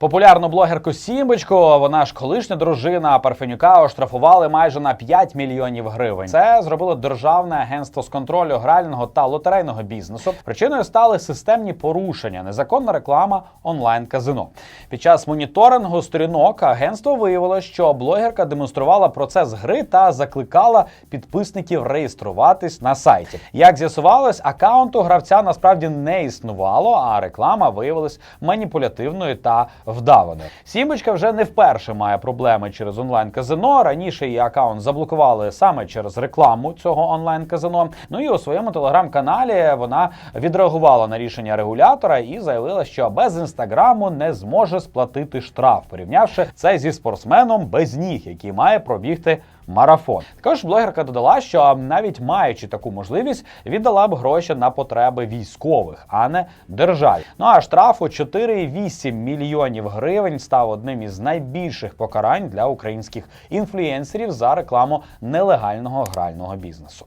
Популярну блогерку Сімбочку, вона ж колишня дружина Парфенюка, оштрафували майже на 5 мільйонів гривень. Це зробило державне агентство з контролю грального та лотерейного бізнесу. Причиною стали системні порушення, незаконна реклама онлайн-казино. Під час моніторингу сторінок агентство виявило, що блогерка демонструвала процес гри та закликала підписників реєструватись на сайті. Як з'ясувалось, акаунту гравця насправді не існувало, а реклама виявилась маніпулятивною та вдаваною. Сімбочка вже не вперше має проблеми через онлайн-казино. Раніше її акаунт заблокували саме через рекламу цього онлайн-казино. Ну і у своєму телеграм-каналі вона відреагувала на рішення регулятора і заявила, що без інстаграму не зможе сплатити штраф, порівнявши це зі спортсменом без ніг, який має пробігти марафон. Також блогерка додала, що навіть маючи таку можливість, віддала б гроші на потреби військових, а не державі. Ну а штраф у 4,8 мільйонів гривень став одним із найбільших покарань для українських інфлюєнсерів за рекламу нелегального грального бізнесу.